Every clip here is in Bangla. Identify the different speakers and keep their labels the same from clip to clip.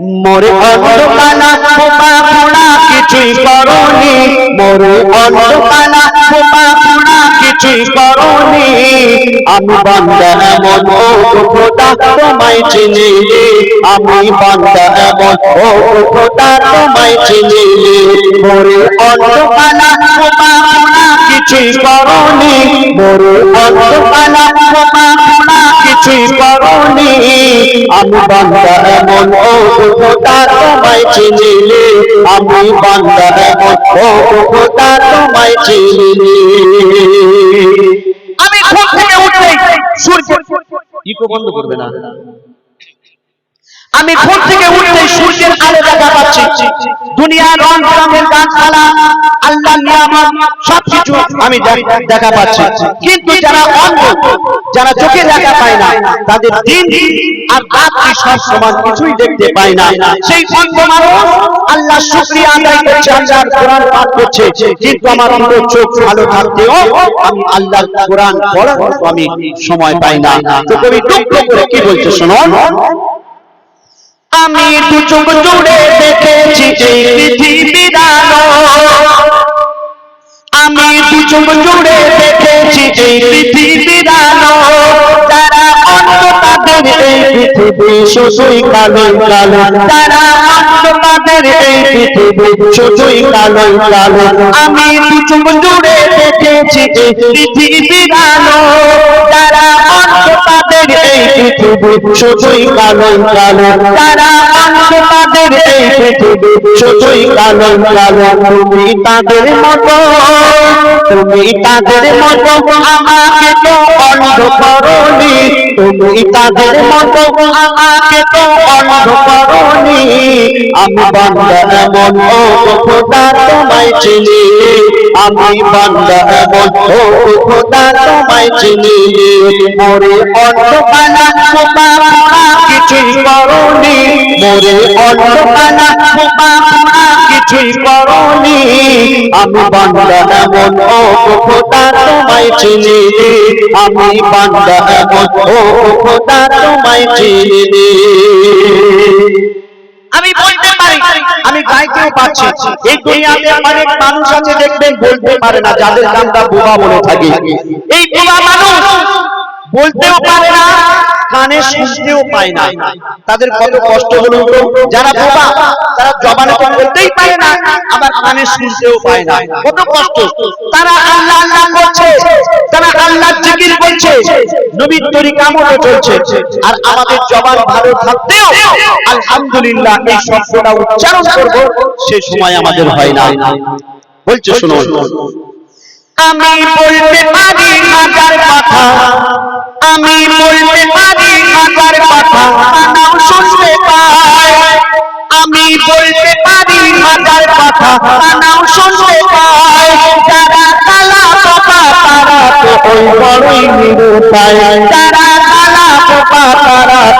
Speaker 1: মোরে অন্ধকালা বোমা পোড়া কিছুই করনি। মোরে অন্ধকালা বোমা পোড়া কিছুই করনি। আমি বান্দা এমন ও খোদা তোমায় চিনি আমি বান্দা এমন ও খোদা তোমায় চিনি মোরে অন্ধকালা বোমা পোড়া কিছুই করনি। মোরে অন্ধকালা বোমা পোড়া কিছুই করনি। আমি বান্দা এমন ও খোদা তোমায় চিনিলে। আমি বান্দা এমন ও খোদা তোমায় চিনিলে।
Speaker 2: আমি ঘুম থেকে উঠলেই সূর্য
Speaker 1: ইকো বন্ধ করবে না।
Speaker 2: আমি ঘুম থেকে উঠলেই সূর্যের আলো দেখা পাচ্ছি। দুনিয়ার রং বেরঙের গাছপালা আল্লাহ নিয়ামত সবকিছু আমি দেখ- দেখা পাচ্ছি। কিন্তু যারা অন্ধ যারা চোখে দেখা পায় না তাদের দিন আর রাত্রি সব সমান কিছুই দেখতে পায় না। সেই অন্ধ মানুষ আল্লাহ শুকরিয়া আদায় করছে আল্লাহর কোরআন পাঠ করছে। কিন্তু আমার দুটো চোখ ভালো থাকতেও আমি আল্লাহর কোরআন পড়ার মতো আমি সময় পাই না। তো কবি দুঃখ করে কি বলছে শোনো আমি দু চোখ জুড়ে দেখেছি এই পৃথিবীর আলো আমি দু চোখ জুড়ে দেখেছি এই পৃথিবীর এই পৃথিবী শুধুই কালো কালো তারা তাদের এই পৃথিবী শুধুই কালো কালো আমি চোখ জুড়ে দেখেছি এই অন্ধ তাদের অন্ধ অন্ধ আমি বান্দা তোমায় চিনি। আমি বান্দা এমন খোদা তোমায় চিনি। মোরে অন্ধকালা বোমা পোড়া কিছুই আমি বান্দা এমন তোমায় চিনি আমি বান্দা এমন তোমায় চিনি আমি বলতে পারি, আমি গাইতেও পাচ্ছি এই দুনিয়াতে অনেক মানুষ আছে, দেখবেন বলতে পারে না, যাদের আমরা বোবা বলে থাকি। এই বোবা বলতেও পারে না, কানে শুনতেও পায় না। তাদের কত কষ্ট হলো যারা বোবা তারা জবানে তো বলতেই পারে না, আবার কানে শুনতেও পায় না। কত কষ্ট। তারা আল্লাহ আল্লাহ করছে, তারা আল্লাহ জিকির করছে, নবীর তরিকা মতো চলছে। আর আমাদের জবান ভালো থাকতেও আলহামদুলিল্লাহ এই শব্দটা উচ্চারণ করব, সে সময় আমাদের হয় না। বলছে শুনুন আমি বলতে পারি হাজার কথা আমি বলতে পারি হাজার কথা নাও শুনতে পায় আমি বলতে পারি হাজার কথা নাও শুনতে পায় যারা কালা বাবা তারা তো ওই বড়ই নিরুপায়।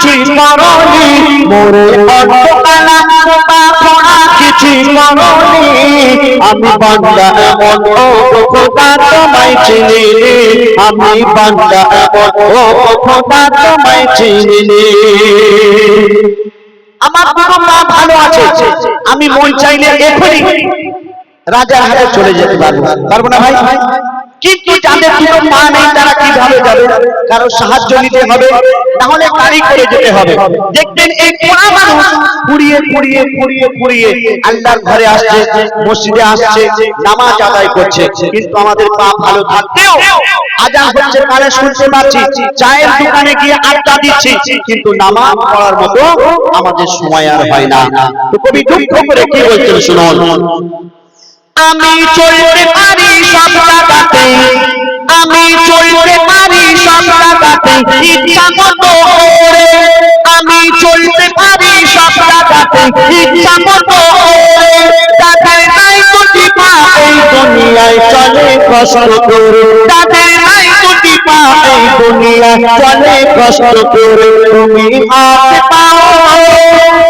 Speaker 2: কিছুই করনি মোরে বাবা খোদা আমি বান্দা তোমায় আমি বান্দা তোমায় আমার দুটো পা ভালো আছে। আমি মন চাইলে এখনই রাজার হাতে চলে যেতে পারব। পারব না ভাই? কিন্তু যাদের দুটো পা নেই, তারা কীভাবে যাবে? কারও সাহায্য নিতে হবে তাহলে গাড়ি করে যেতে হবে। দেখবেন এই মানুষ পুড়িয়ে পুড়িয়ে পুড়িয়ে পুড়িয়ে আল্লাহর ঘরে আসছে, মসজিদে আসছে, নামাজ আদায় করছে। কিন্তু আমাদের পা ভালো থাকতেও আজান হচ্ছে, কানে শুনতে পাচ্ছি, চায়ের দোকানে গিয়ে আড্ডা দিচ্ছি, কিন্তু নামাজ পড়ার মতো আমাদের সময় আর হয় না। তো কবি দুঃখ করে কি বলছেন শুনুন? আমি চলতে পারি সব জায়গাতে। আমি চলতে পারি সব জায়গাতে। ইচ্ছা মতো করে আমি চলতে পারি সব জায়গাতে। ইচ্ছা মতো তাদের নাই দুটি পা এই দুনিয়ায় চলে কষ্ট করে। তাদের নাই দুটি পা এই দুনিয়ায় চলে কষ্ট করে। তুমি হাত পাও,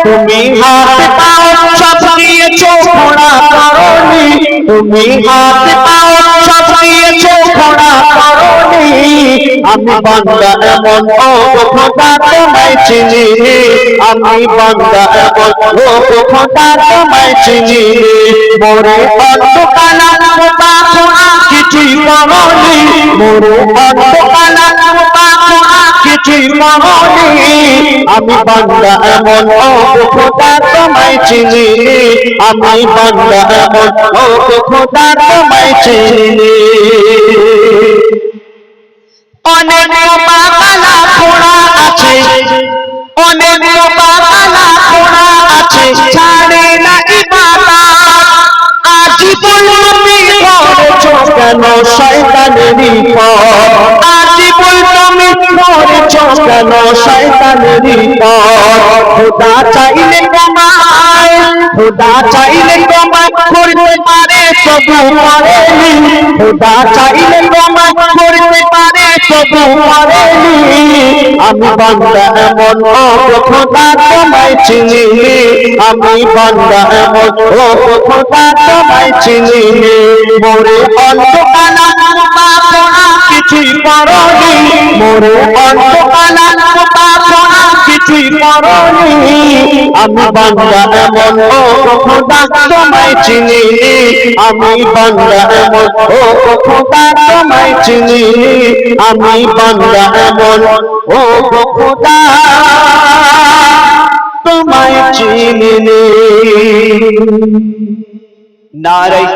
Speaker 2: তুমি হাত পাও, সব দিয়েছ ঘোড়া পাও আমি বান্দা এমন তোমায় চিনি। আমি বান্দা এমন ও তোমায় চিনি। মোরে অন্ধকালা কিছুই করনি করনি আমি বান্দা এমন খোদা তোমায় চিনি। আমি বান্দা এমন খোদা তোমায় চিনি। অনেক ঘোড়া আছে। অনেক ঘোড়া আছে। ছাড়ে না তুমি করেছ কেন করেছ কেন শয়তানেরই পথ খোদা চাইলে কমায় খোদা চাইলে কমায় করতে পারে, তবু পারেনি। খোদা চাইলে কমায় করতে পারে, তবু পারেনি। আমি বান্দা এমন ও খোদা তোমায় চিনি। আমি বান্দা এমন ও খোদা তোমায় চিনি। মোরে পোড়া কিছুই করনি মোরে কিছুই করনি আমি বান্দা এমন ও খোদা তোমায় চিনি আমি বান্দা এমন ও খোদা তোমায় চিনি আমি বান্দা এমন ও খোদা তোমায় চিনি নারাই